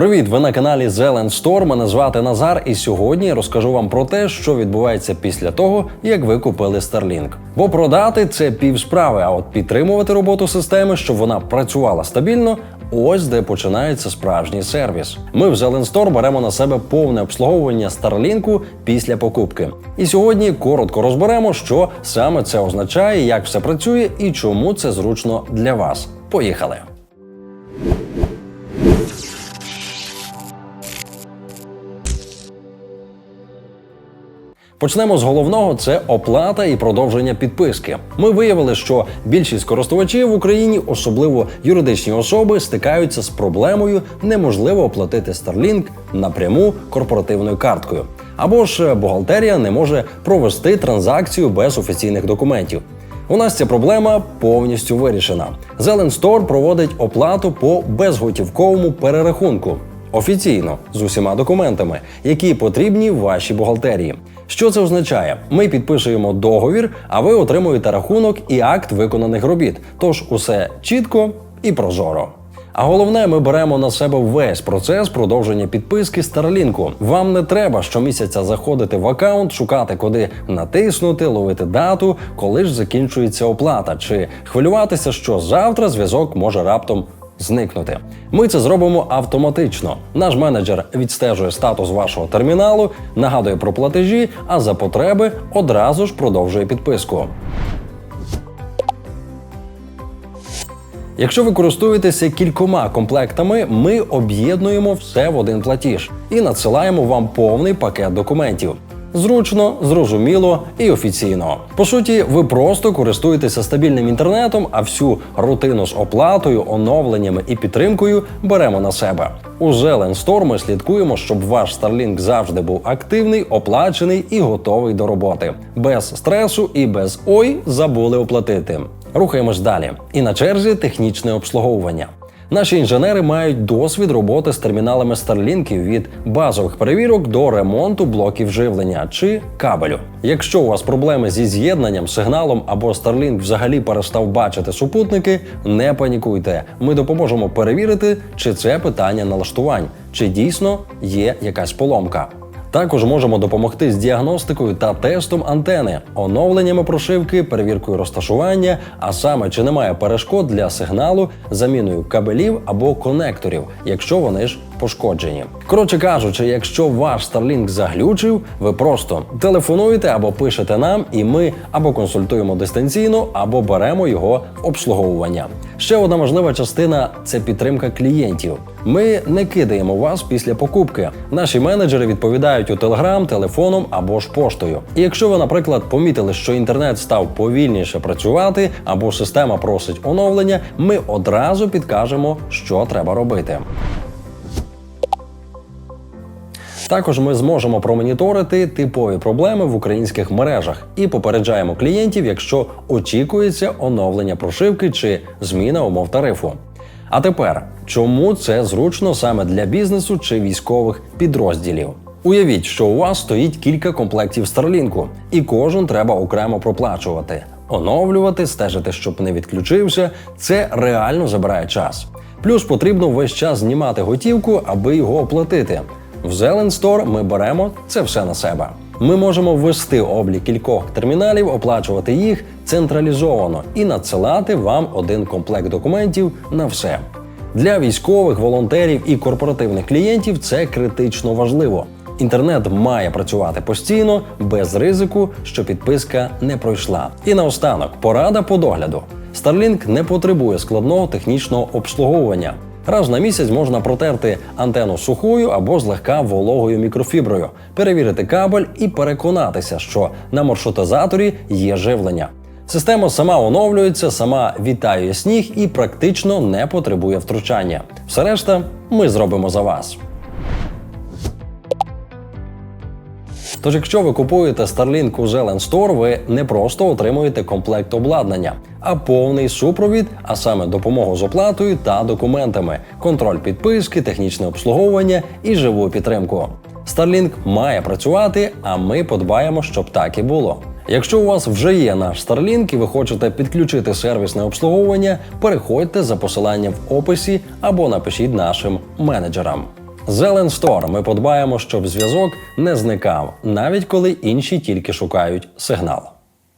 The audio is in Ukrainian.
Привіт! Ви на каналі Zelen Store. Мене звати Назар, і сьогодні я розкажу вам про те, що відбувається після того, як ви купили Starlink. Бо продати це пів справи, а от підтримувати роботу системи, щоб вона працювала стабільно. Ось де починається справжній сервіс. Ми в Store беремо на себе повне обслуговування Starlink після покупки. І сьогодні коротко розберемо, що саме це означає, як все працює і чому це зручно для вас. Поїхали! Почнемо з головного: це оплата і продовження підписки. Ми виявили, що більшість користувачів в Україні, особливо юридичні особи, стикаються з проблемою неможливо оплатити Starlink напряму корпоративною карткою. Або ж бухгалтерія не може провести транзакцію без офіційних документів. У нас ця проблема повністю вирішена. Store проводить оплату по безготівковому перерахунку офіційно з усіма документами, які потрібні вашій бухгалтерії. Що це означає? Ми підписуємо договір, а ви отримуєте рахунок і акт виконаних робіт. Тож усе чітко і прозоро. А головне, ми беремо на себе весь процес продовження підписки Starlink. Вам не треба щомісяця заходити в аккаунт, шукати, куди натиснути, ловити дату, коли ж закінчується оплата, чи хвилюватися, що завтра зв'язок може раптом зникнути. Ми це зробимо автоматично. Наш менеджер відстежує статус вашого терміналу, нагадує про платежі, а за потреби одразу ж продовжує підписку. Якщо ви користуєтеся кількома комплектами, ми об'єднуємо все в один платіж і надсилаємо вам повний пакет документів. Зручно, зрозуміло і офіційно. По суті, ви просто користуєтеся стабільним інтернетом, а всю рутину з оплатою, оновленнями і підтримкою беремо на себе. У Store ми слідкуємо, щоб ваш Starlink завжди був активний, оплачений і готовий до роботи, без стресу і без ой забули оплатити. Рухаємось далі. І на черзі технічне обслуговування. Наші інженери мають досвід роботи з терміналами Starlink від базових перевірок до ремонту блоків живлення чи кабелю. Якщо у вас проблеми зі з'єднанням, сигналом або Starlink взагалі перестав бачити супутники, не панікуйте. Ми допоможемо перевірити, чи це питання налаштувань, чи дійсно є якась поломка. Також можемо допомогти з діагностикою та тестом антени, оновленнями прошивки, перевіркою розташування, а саме чи немає перешкод для сигналу, заміною кабелів або конекторів, якщо вони ж пошкоджені. Коротше кажучи, якщо ваш Starlink заглючив, ви просто телефонуєте або пишете нам, і ми або консультуємо дистанційно, або беремо його в обслуговування. Ще одна важлива частина це підтримка клієнтів. Ми не кидаємо вас після покупки. Наші менеджери відповідають у телеграм, телефоном або ж поштою. І якщо ви, наприклад, помітили, що інтернет став повільніше працювати або система просить оновлення, ми одразу підкажемо, що треба робити. Також ми зможемо промоніторити типові проблеми в українських мережах і попереджаємо клієнтів, якщо очікується оновлення прошивки чи зміна умов тарифу. А тепер, чому це зручно саме для бізнесу чи військових підрозділів? Уявіть, що у вас стоїть кілька комплектів Starlink, і кожен треба окремо проплачувати, оновлювати, стежити, щоб не відключився. Це реально забирає час. Плюс потрібно весь час знімати готівку, аби його оплатити. В Store ми беремо це все на себе. Ми можемо ввести облік кількох терміналів, оплачувати їх централізовано і надсилати вам один комплект документів на все. Для військових, волонтерів і корпоративних клієнтів це критично важливо. Інтернет має працювати постійно, без ризику, що підписка не пройшла. І наостанок порада по догляду. Starlink не потребує складного технічного обслуговування. Раз на місяць можна протерти антенну сухою або злегка вологою мікрофіброю, перевірити кабель і переконатися, що на маршрутизаторі є живлення. Система сама оновлюється, сама вітає сніг і практично не потребує втручання. Все решта ми зробимо за вас. Тож, якщо ви купуєте Starlink у Zelen Store, ви не просто отримуєте комплект обладнання, а повний супровід, а саме допомогу з оплатою та документами, контроль підписки, технічне обслуговування і живу підтримку. Starlink має працювати, а ми подбаємо, щоб так і було. Якщо у вас вже є наш Starlink і ви хочете підключити сервісне обслуговування, переходьте за посиланням в описі або напишіть нашим менеджерам. Зелен Store ми подбаємо, щоб зв'язок не зникав, навіть коли інші тільки шукають сигнал.